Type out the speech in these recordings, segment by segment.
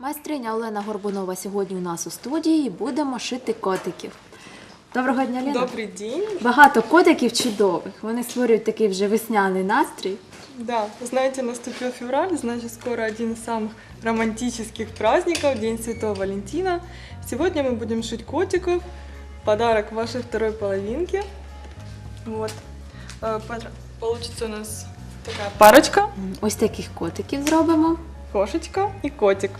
Майстриня Олена Горбунова сьогодні у нас у студії і будемо шити котиків. Доброго дня, Лена. Добрый день. Багато котиків чудових. Вони створюють такий вже весняний настрій. Да, знаете, наступил февраль, значит, скоро один из самых романтических праздников, День Святого Валентина. Сегодня мы будем шить котиков, подарок вашей второй половинке. Вот. Э, пор- Получится у нас такая парочка, М, Ось таких котиків зробимо. кошечка и котик.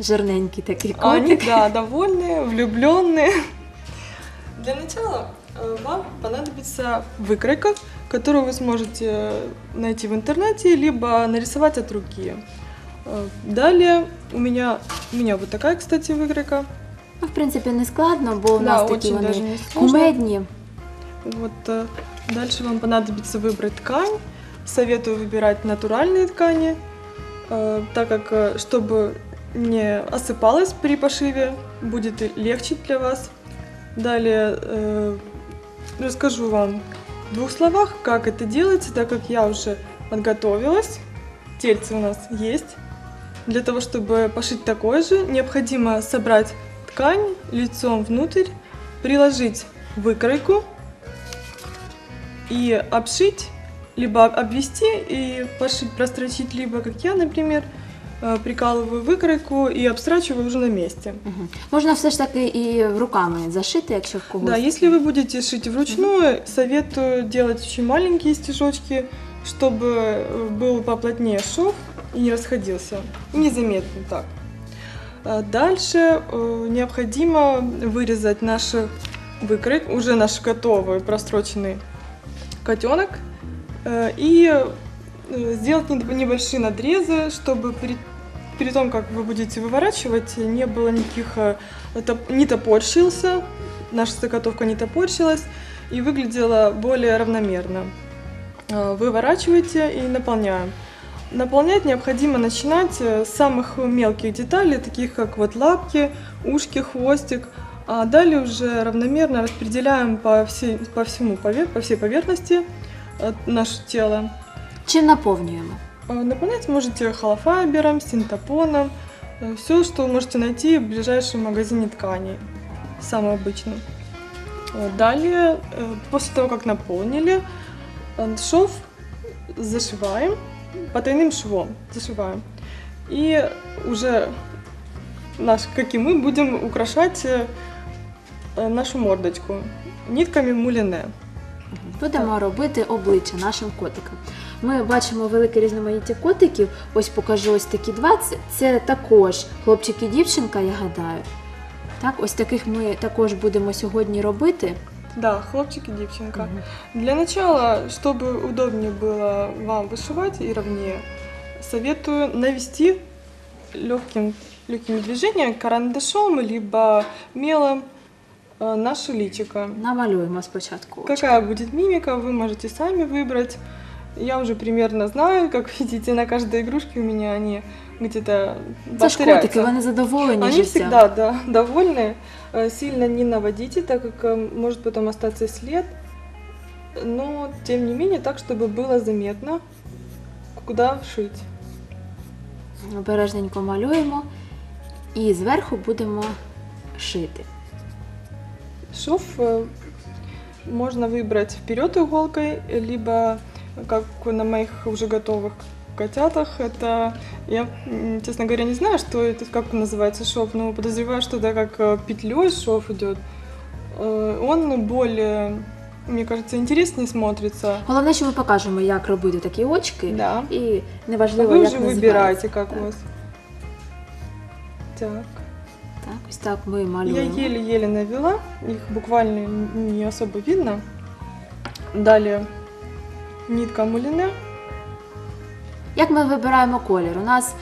Жирненький такий А Они, котик. да, довольные, влюбленные. Для начала э, вам понадобится выкройка, которую вы сможете найти в интернете, либо нарисовать от руки. Э, Далее у меня, у меня вот такая, кстати, выкройка. Ну, в принципі, не складно, бо у Да, нас такі очень даже вони не сложно. кумедні. Вот э, дальше вам понадобится выбрать ткань. Советую выбирать натуральные ткани, э, так как э, чтобы не осыпалось при пошиве, будет легче для вас. Далее э, расскажу вам в двух словах, как это делается, так как я уже подготовилась. Тельце у нас есть. Для того, чтобы пошить такое же, необходимо собрать ткань лицом внутрь, приложить выкройку и обшить, либо обвести и пошить, прострочить, либо, как я, например, прикалываю выкройку и обстрачиваю уже на месте. Мгм. Можна все ж таки і руками зашити, якщо в когось. Да, если вы будете шить вручную, советую делать очень маленькие стежочки, чтобы э, был поплотнее шов и не расходился. И незаметно так. А Дальше э, необходимо вырезать наш выкрой, уже наш готовый простроченный котенок, э, и э, сделать не- небольшие надрезы, чтобы при, перед том, как вы будете выворачивать, не было никаких, э, не топорщился, наша заготовка не топорщилась и выглядела более равномерно. Э, Выворачиваете и наполняем. Наполнять необходимо начинать э, с самых мелких деталей, таких как вот лапки, ушки, хвостик, а далее уже равномерно распределяем по, всей, по всему по всей поверхности наше тело. Чим наповнюємо? Э, Наполнять можете холофайбером, синтепоном, все, что вы можете найти в ближайшем магазине тканей, самое обычное. Э, Далее, э, после того, как наполнили, э, шов зашиваем потайным швом, зашиваем. И уже наш, как и мы, будем украшать э, э, нашу мордочку нитками мулине. Будемо робити обличчя нашим котикам. Ми бачимо велике різноманіття котиків. Ось покажу ось такі два. Це, це також хлопчик і дівчинка, я гадаю. Так, ось таких ми також будемо сьогодні робити. Да, хлопчик и девчонка. Для начала, чтобы удобнее было вам вышивать и ровнее, советую навести легким, легкими движениями карандашом либо мелом э, наше личико. Намалюємо спочатку. очі. Какая будет мимика, вы можете сами выбрать. Я уже примерно знаю, как видите, на каждой игрушке у меня они где-то Це ж котики, повторяются. вони задоволені Они життям. всегда да, довольны. Э, Сильно не наводите, так как э, может потом остаться след. Но, тем не менее, так, чтобы было заметно, куда шить. Обережненько малюємо і зверху будемо шити. Шов э, можно выбрать вперед иголкой, либо, как на моих уже готовых котятах, это, я, м, честно говоря, не знаю, что это, как он называется шов, но подозреваю, что это как петлей шов идет. Э, Он более, мне кажется, интереснее смотрится. Головне, що ми покажемо, як робити такі очки. Да. І А неважливо, вы як уже називається. выбираете, как Так. у вас. Так. Так, ось так ми Я малюємо. еле-еле навела, их буквально не особо видно. Далее нитка мулине. Як ми вибираємо колір? У нас,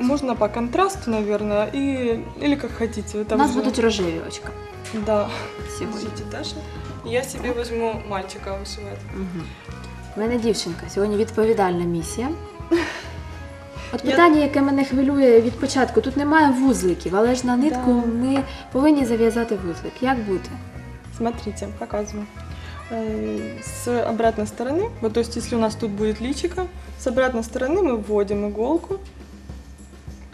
Можно по контрасту, наверное, и или как хотите. Это у нас уже- будуть рожеві очка Да. сьогодні. Подождите, Даша. Я себе возьму мальчика вышивать. Угу. У мене дівчинка. Сьогодні відповідальна місія. От Я- питання, яке мене хвилює від початку, тут немає вузликів, але ж на нитку Да. ми повинні зав'язати вузлик. Як бути? Смотрите, показываю. Э, С обратной стороны, вот то есть если у нас тут будет личико, с обратной стороны мы вводим иголку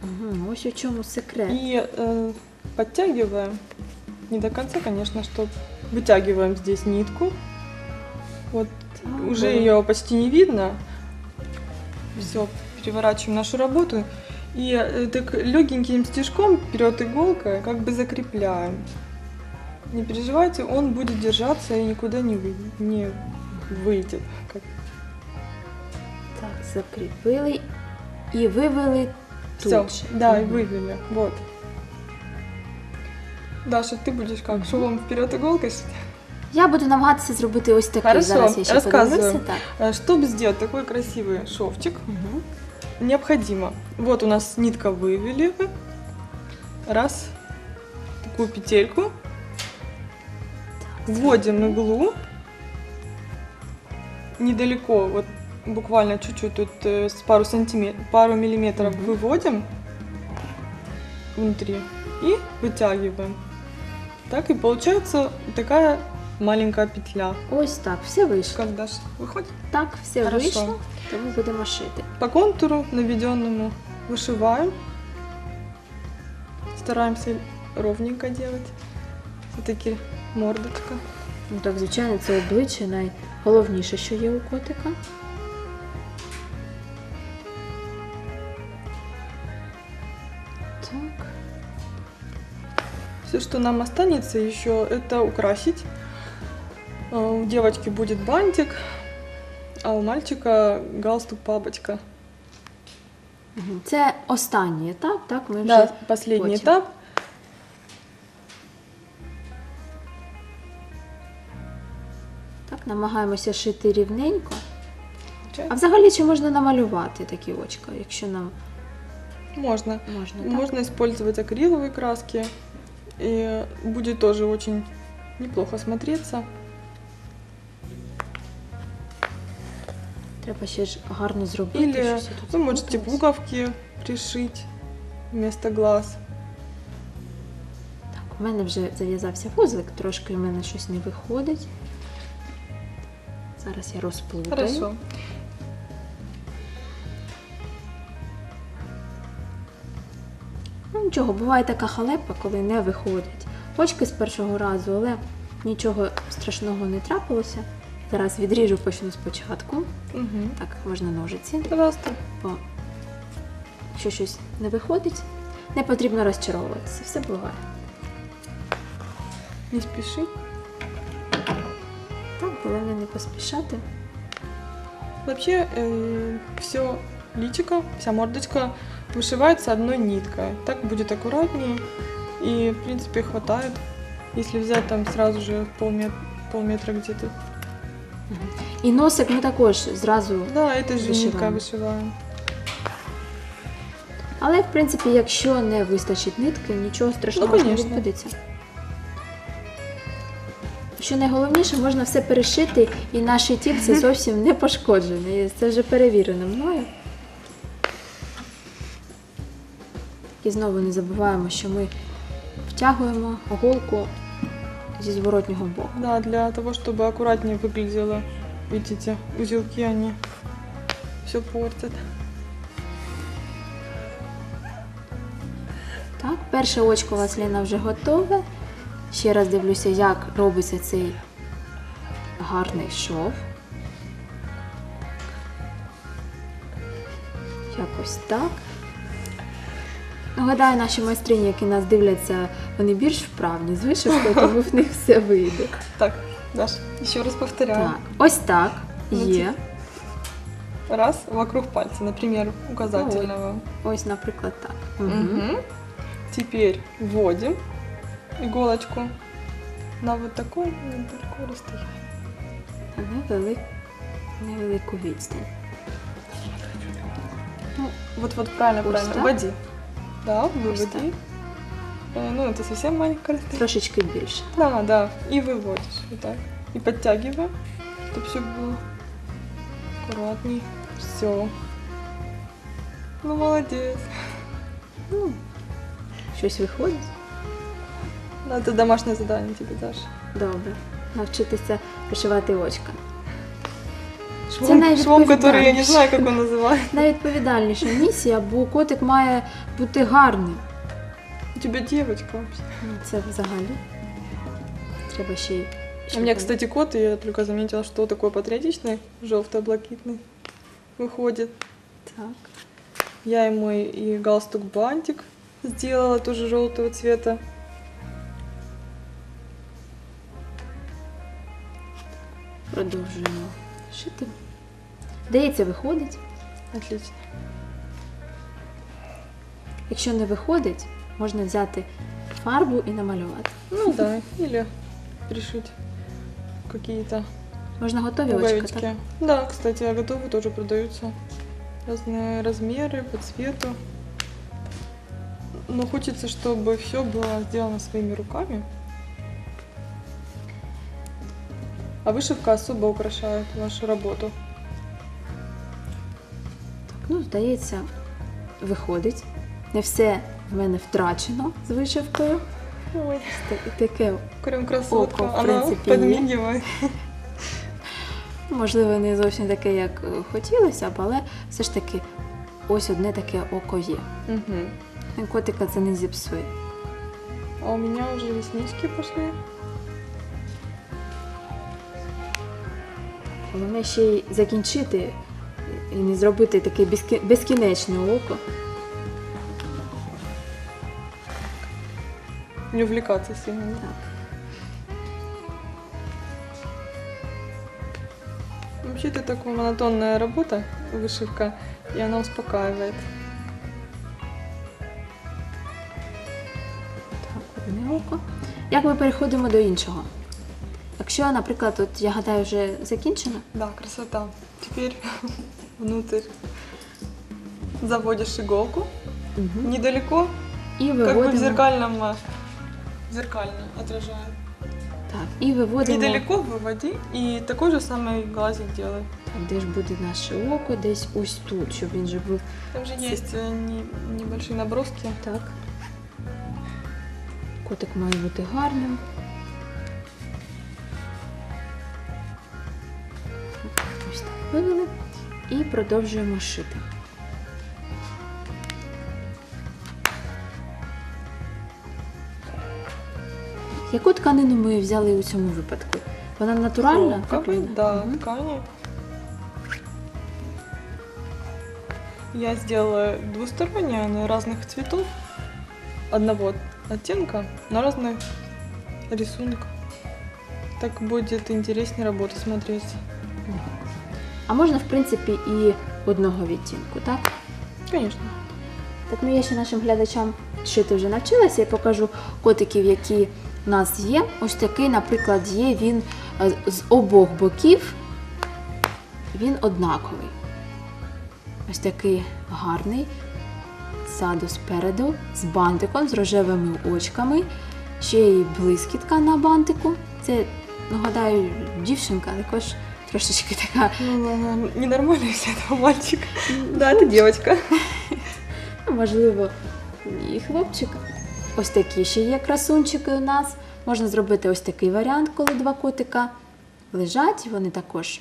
Угу, ось у чому секрет. И э, подтягиваем. Не до конца, конечно, что вытягиваем здесь нитку. Вот Так, уже ее почти не видно. Все, переворачиваем нашу работу. И э, так легеньким стежком вперед иголкой как бы закрепляем. Не переживайте, он будет держаться и никуда не, вы, не выйдет. Как Так, закріпили і вивели тут. Все, же. да, и Мгм. вывели. Вот. Даша, ты будешь как? Швом вперед ли? Я буду намагатися зробити ось такий. Хорошо, Зараз я ще подивлюся. Так. Э, Чтобы сделать такой красивый шовчик, Угу. необходимо. Вот у нас нитка вывели. Раз. Такую петельку. Вводим иглу. Недалеко, вот буквально чуть-чуть, тут э, с пару сантиметров, пару миллиметров Мгм. выводим внутри и вытягиваем. Так и получается такая маленькая петля. Ось так, все вийшло. Как Даша выходит? Так, все Хорошо. вийшло, тому будемо шити. По контуру наведенному вышиваем. Стараемся ровненько делать. Все-таки мордочка. Ну так, звичайно, це обличчя найголовніше, що є у котика. Так. Все, что нам останется еще, это украсить. А, У девочки будет бантик, а у мальчика галстук бабочка. Мгм. Це останній етап, так? Ми вже Да, последний потім. этап. Намагаємося шити рівненько. А взагалі чи можна намалювати такі очка, якщо нам Можно. можна, так? Можно использовать акриловые краски. И будет тоже очень неплохо смотреться. Треба ще ж гарно зробити. Или щось я тут вы можете заплуталась. пуговки пришить вместо глаз. Так, у мене вже зав'язався вузлик, трошки в мене щось не виходить. Зараз я розплутаю. Хорошо. Ну нічого, буває така халепа, коли не виходять. Очки з першого разу, але нічого страшного не трапилося. Зараз відріжу почну спочатку. Мгм. Так, можна ножиці, Пожалуйста. бо якщо щось не виходить, не потрібно розчаровуватися. Все буває. Не спеши Так, головне не поспішати. Вообще все личико, вся мордочка вышивается одной ниткой. Так будет аккуратнее и, в принципе, хватает. Если взять там сразу же полметра, полметра где-то. І носик ми також зразу. Да, это же нитка Вышиваем. вышиваем. Але в принципі, якщо не вистачить нитки, нічого страшного Ну, не конечно. відбудеться. Що найголовніше, можна все перешити, і наш тілце зовсім не пошкоджене. Це вже перевірено мною. І знову не забуваємо, що ми втягуємо голку зі зворотнього боку. Да, для того, чтобы аккуратнее выглядело. Видите, узелки они все портят. Так, перше очко у вас Ліна вже готове. Ще раз дивлюся, як робиться цей гарний шов. Якось так. Ну, гадаю, наші майстрині, які нас дивляться, вони більш вправні з вишивкою, тому в них все вийде. Так, Даш, еще раз повторяю. Так, ось так. Є. Раз вокруг пальца, например, указательного. Ось, наприклад, так. Угу. Теперь вводим иголочку на вот такое недалеко расстояние. Невелик, невелику відстань. Ну, вот, вот правильно, Вот правильно. так? Да, так. выводи. Э, Ну, это совсем маленькое расстояние. Трошечки більше. Да, да. И выводишь. Вот так. И подтягиваем, чтобы все было аккуратней. Все. Ну, молодец. Ну, щось виходить. Ну, Это домашнее задание тебе, Даша. Добре. Навчитися вишивати очка. Швом, навіть швом, который я не повідомлення. знаю, как он называется. Найвідповідальніша місія, бо котик має бути гарним. У тебя девочка вообще. Ну, Це взагалі. Треба ще й. У щоб- меня, кстати, кот, и я только заметила, что такой патриотичный, желто-блакитный, выходит. Так. Я ему и и галстук-бантик сделала, тоже желтого цвета. Продовжуємо шити. Здається, виходить. Отлично. Якщо не виходить, можна взяти фарбу і намалювати. Ну да, или пришить какие-то Можна готові очка, так? пуговички. Да, кстати, а готовые тоже продаются. Разные размеры, по цвету. Но хочется, чтобы все было сделано своими руками. А вышивка особо украшает вашу работу. Ну, здається, виходить. Не все в мене втрачено з вишивкою. Ой, Та- Таке, прям красотка. Око, в Она принципе, є. подмигивает. можливо, не зовсім таке, як е, хотілося б, але все ж таки ось одне таке око є. Мгм. Котика це не зіпсує. А у меня уже реснички пошли. Головне ще й закінчити і не зробити таке безкінечне око. Не увлекаться сильно. Так. Вообще это такая монотонная работа, вышивка, и она успокаивает. Так, одне око. Як ми переходимо до іншого? Якщо, наприклад, от я гадаю, вже закінчено, Да, красота. Теперь внутрь заводишь иголку недалеко, і как бы в виводимо. зеркальном, а, зеркально отражает. Так, і виводимо. Недалеко выводи, и такой же самый глазик делай. Так, де ж буде наше око? Десь ось тут, щоб він же був Там же есть э, не- небольшие наброски. так. Котик має бути гарним. Вивели. І продовжуємо шити. Яку тканину ми взяли у цьому випадку? Вона натуральна? Каплина? да, ткани. Я сделала двусторонние, они разных цветов, одного оттенка, но разный рисунок. Так будет интереснее работать, смотреть. А можна, в принципі, і одного відтінку, так? Конечно. Так, ну я ще нашим глядачам шити вже навчилася. Я покажу котиків, які у нас є. Ось такий, наприклад, є він е, з обох боків. Він однаковий. Ось такий гарний. Ззаду спереду, з бантиком, з рожевими очками. Ще й блискітка на бантику. Це, ну, гадаю, дівчинка також трошечки така Ну, ладно, ненормальный все этого мальчик. Да, это девочка. Можливо, і хлопчик. Ось такі ще є красунчики у нас. Можна зробити ось такий варіант, коли два котика лежать. Вони також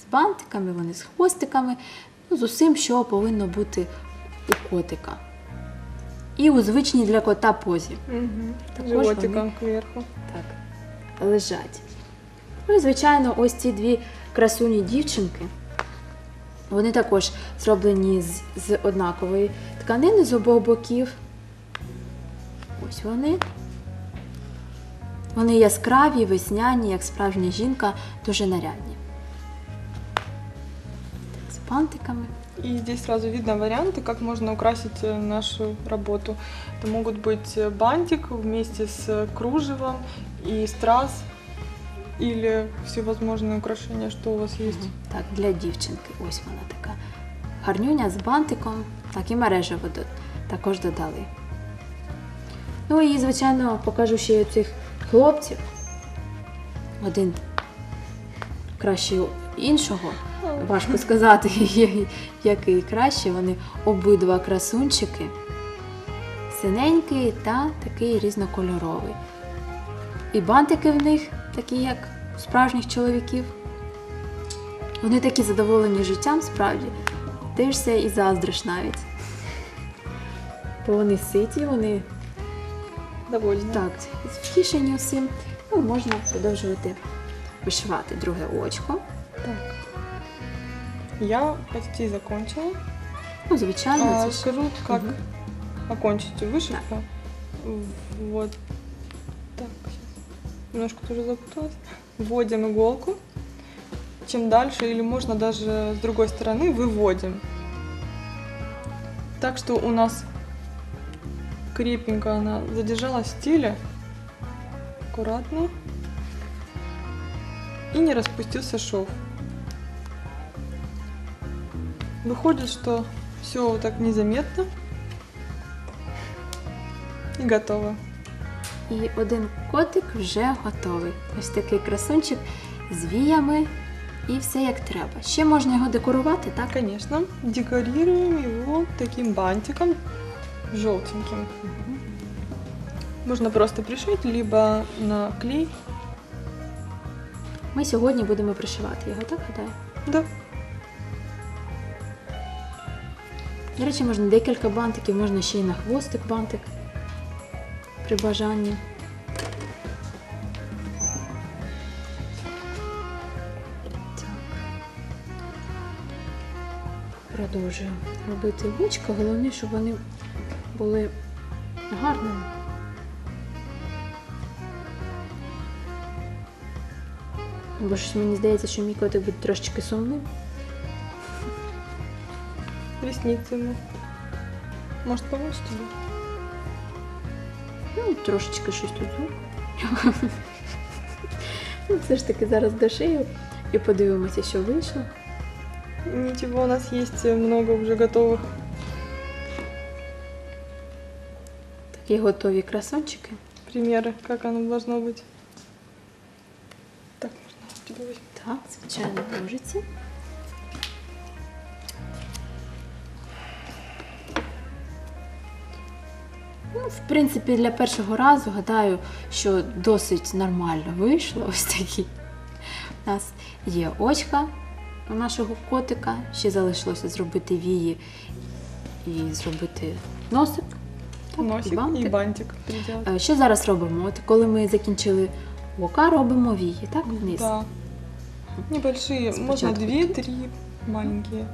з бантиками, вони з хвостиками, ну, з усім, що повинно бути у котика. І у звичній для кота позі. Також Животиком вони- кверху. Так, лежать. Ну і, звичайно, ось ці дві красуні дівчинки. Вони також зроблені з, з однакової тканини з обох боків. Ось вони. Вони яскраві, весняні, як справжня жінка, дуже нарядні. Так, з бантиками. И здесь сразу видно варианты, как можно украсить э, нашу работу. Это могут быть э, бантик вместе с э, кружевом и страз или всевозможные украшения, что у вас есть. Так, для дівчинки. Ось вона така. Гарнюня з бантиком, так і мережево до- також додали. Ну і, звичайно, покажу ще цих хлопців. Один краще іншого. Важко сказати, який краще. Вони обидва красунчики. Синенький та такий різнокольоровий. І бантики в них такі, як справжніх чоловіків. Вони такі задоволені життям, справді. Дивишся і заздриш навіть. Бо вони ситі, вони Довольно. так, втішені усім. Ну, можна продовжувати вишивати друге очко. Так. Я почти закончила. Ну, звичайно, А, це ж скажу, как Мгм. окончить вышивку. Вот. Так. Немножко тоже запуталась. Вводим иголку. Чем дальше, или можно даже с другой стороны, выводим. Так что у нас крепенько она задержалась в стиле. Аккуратно. И не распустился шов. Выходит, что все вот так незаметно. И готово. І один котик вже готовий. Ось такий красунчик з віями і все як треба. Ще можна його декорувати, так? Конечно, декорируем его таким бантиком желтеньким. Можно просто пришить, либо на клей. Ми сьогодні будемо пришивати його, так гадаю? Да. До речі, можна декілька бантиків, можна ще й на хвостик бантик при бажанні. Так. Продовжую робити вічка. Головне, щоб вони були гарними. Бо щось мені здається, що мій котик буде трошечки сумним. Ресницы ему. Может помочь тебе? Ну, трошечки щось тут. зробимо. Ну, все ж таки зараз дошию і подивимося, що вийшло. Ничего, у нас есть много уже готовых. Такі готові красончики. примеры, как оно должно быть. Так, можно тебе возьму. Так, звичайно, ножиці. Ну, в принципі, для першого разу гадаю, що досить нормально вийшло. Ось такі. У нас є очка у нашого котика. Ще залишилося зробити вії і зробити носик. Так, Носик і бантик. и бантик. Е, Що зараз робимо? От коли ми закінчили ока, робимо вії, так? Вниз. Да. Небольшие, можно Спочатку две-три маленькие.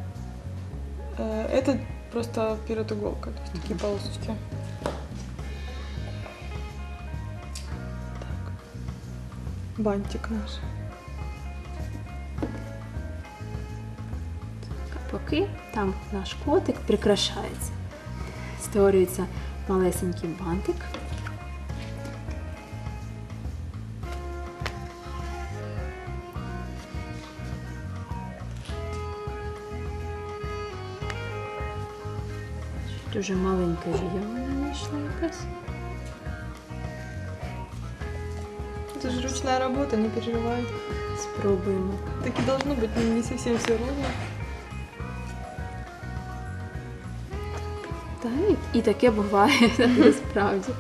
Э, Это просто перед иголкой, то есть такие полосочки. Бантик наш. Поки там наш котик прикрашається. Створюється малесенький бантик. Дуже маленька вія в мене вийшла якась. Это же ручная работа, не переживай. Спробуємо. Так и должно быть, не- не совсем все ровно. Та і, і таке буває насправді. Так.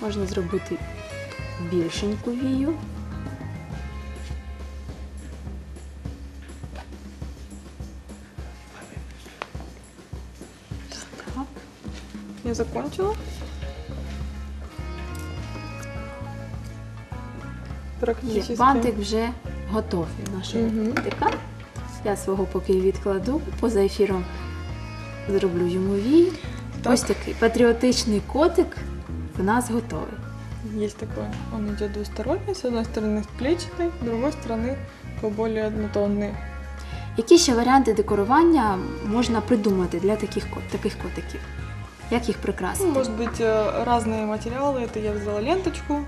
Можна зробити більшеньку вію. Я закончила. Є, Практически. бантик вже готовий нашого Мгм. котика. Я свого поки відкладу, поза ефіром зроблю йому вії. Так. Ось такий патріотичний котик в нас готовий. Есть такое. Он идет двусторонний, с одной стороны плечатый, с другой стороны поболее однотонный. Які ще варіанти декорування можна придумати для таких, кот- таких котиків? Як їх? Ну, может быть, э, разные материалы. Это я взяла ленточку.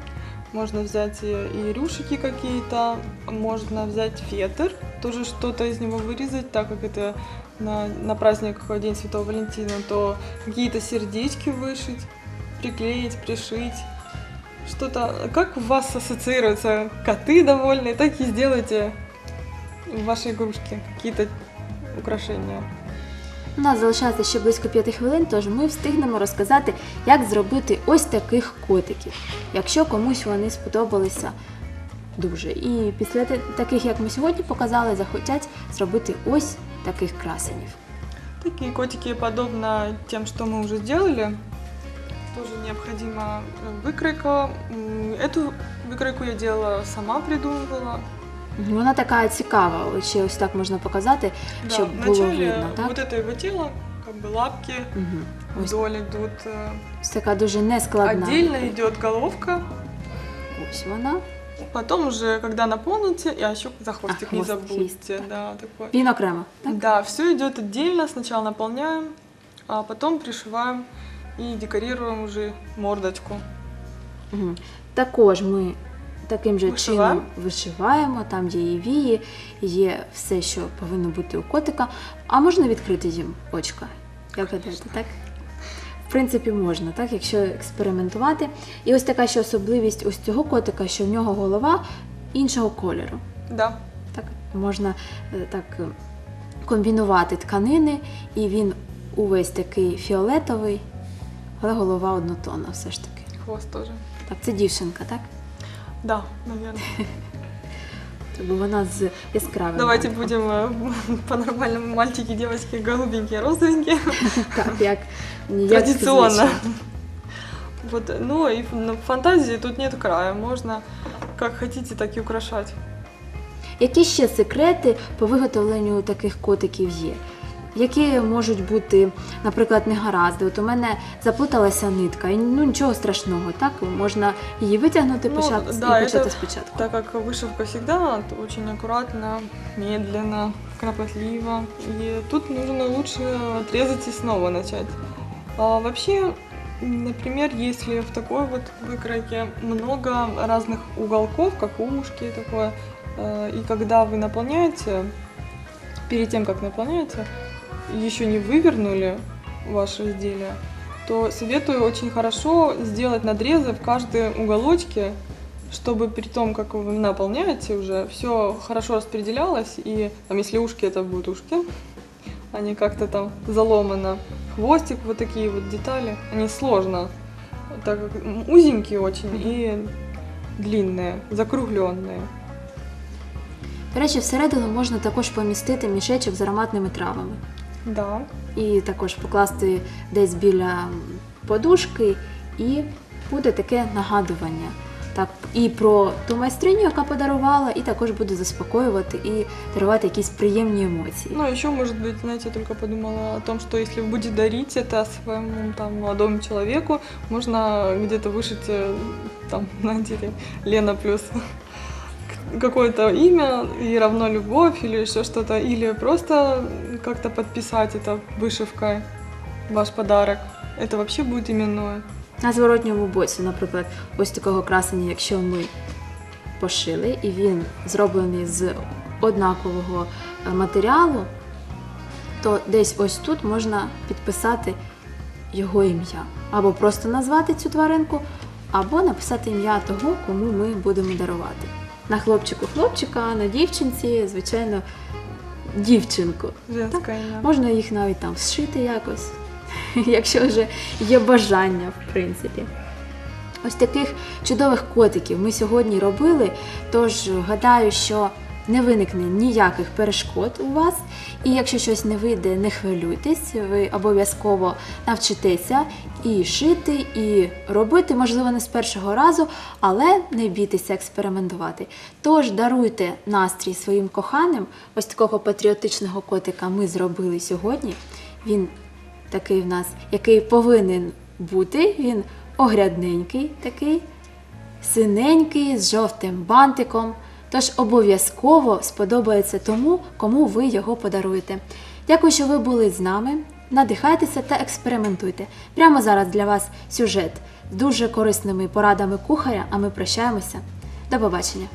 Можно взять э, и рюшики какие-то. Можно взять фетр. Тоже что-то из него вырезать, так как это на, на праздник День Святого Валентина, то какие-то сердечки вышить, приклеить, пришить. Что-то, как у вас ассоциируются коты довольные, так и сделайте в вашей игрушке какие-то украшения. У нас залишається ще близько 5 хвилин, тож ми встигнемо розказати, як зробити ось таких котиків, якщо комусь вони сподобалися дуже. І після те- таких, як ми сьогодні показали, захотять зробити ось таких красенів. Такие котики, подобно тем, что мы уже сделали, тоже необходима э, выкройка. М, Эту выкройку я делала сама, придумывала. Вона така цікава, ще ось так можна показати, Да, щоб було вначале видно, так? вот это его тело, как бы лапки. Ось, вдоль идут. э, ось така дуже нескладна. Отдельно идет головка. Ось вона. Потом уже, когда наполните, а еще за хвостик А, не хвост, забудьте. хвост, да, такой. Він окремо. Так? Да, все идет отдельно. Сначала наполняем, а потом пришиваем и декорируем уже мордочку. Мгм. Також ми таким же Вишиваємо? чином вишиваємо, там є і вії, є все, що повинно бути у котика. А можна відкрити їм очка? Як гадаєте, так? В принципі, можна, так, якщо експериментувати. І ось така ще особливість ось цього котика, що в нього голова іншого кольору. Да. Так, можна е, так е, комбінувати тканини, і він увесь такий фіолетовий, але голова однотонна все ж таки. Хвост тоже. Так, це дівчинка, так? Да, наверное. Бо вона з яскравим. Давайте бантиком. будем э, по-нормальному мальчики, девочки, голубенькие, розовенькие. так, як, як Традиционно. зазвичай. Вот, ну и в фантазии тут нет края. Можно как хотите, так и украшать. Які ще секрети по виготовленню таких котиків є? Які можуть бути, наприклад, негаразди? От у мене заплуталася нитка, і ну нічого страшного, так можна її витягнути, Ну, почати, да, і почати это- спочатку. Так как вышивка всегда то очень аккуратно, медленно, кропотливо. И тут нужно лучше отрезать и снова начать. А вообще, м, например, если в такой вот выкройке много разных уголков, как ушки такое, э, и когда вы наполняете, перед тем, как наполняете, еще не вывернули ваше изделие, то советую очень хорошо сделать надрезы в каждой уголочке, чтобы при том, как вы наполняете уже, все хорошо распределялось, и там, если ушки, это будут ушки, а не как-то там заломано. Хвостик, вот такие вот детали, они сложно, так как м, узенькие очень и длинные, закругленные. До речі, всередину можна також помістити мішечок з ароматними травами. Да. І також покласти десь біля подушки, і буде таке нагадування. Так, і про ту майстриню, яка подарувала, і також буде заспокоювати і дарувати якісь приємні емоції. Ну, еще, может быть, знаете, только подумала о том, что если вы будете дарить это своему там молодому человеку, можно где-то вышить, э, там, знаете, Лена плюс какое-то имя и равно любовь или еще что-то, или просто как-то подписать это вышивкой, ваш подарок. Это вообще будет именное. На зворотньому боці, наприклад, ось такого красення, якщо ми пошили, і він зроблений з однакового е, матеріалу, то десь ось тут можна підписати його ім'я. Або просто назвати цю тваринку, або написати ім'я того, кому ми будемо дарувати. На хлопчику хлопчика, а на дівчинці, звичайно, дівчинку. Имя. Можна їх навіть там зшити якось, якщо вже є бажання, в принципі. Ось таких чудових котиків ми сьогодні робили. Тож гадаю, що не виникне ніяких перешкод у вас. І якщо щось не вийде, не хвилюйтесь, ви обов'язково навчитеся і шити, і робити, можливо, не з першого разу, але не бійтеся експериментувати. Тож даруйте настрій своїм коханим. Ось такого патріотичного котика ми зробили сьогодні. Він такий в нас, який повинен бути. Він огрядненький такий, синенький, з жовтим бантиком. Тож обов'язково сподобається тому, кому ви його подаруєте. Дякую, що ви були з нами. Надихайтеся та експериментуйте. Прямо зараз для вас сюжет з дуже корисними порадами кухаря, а ми прощаємося. До побачення!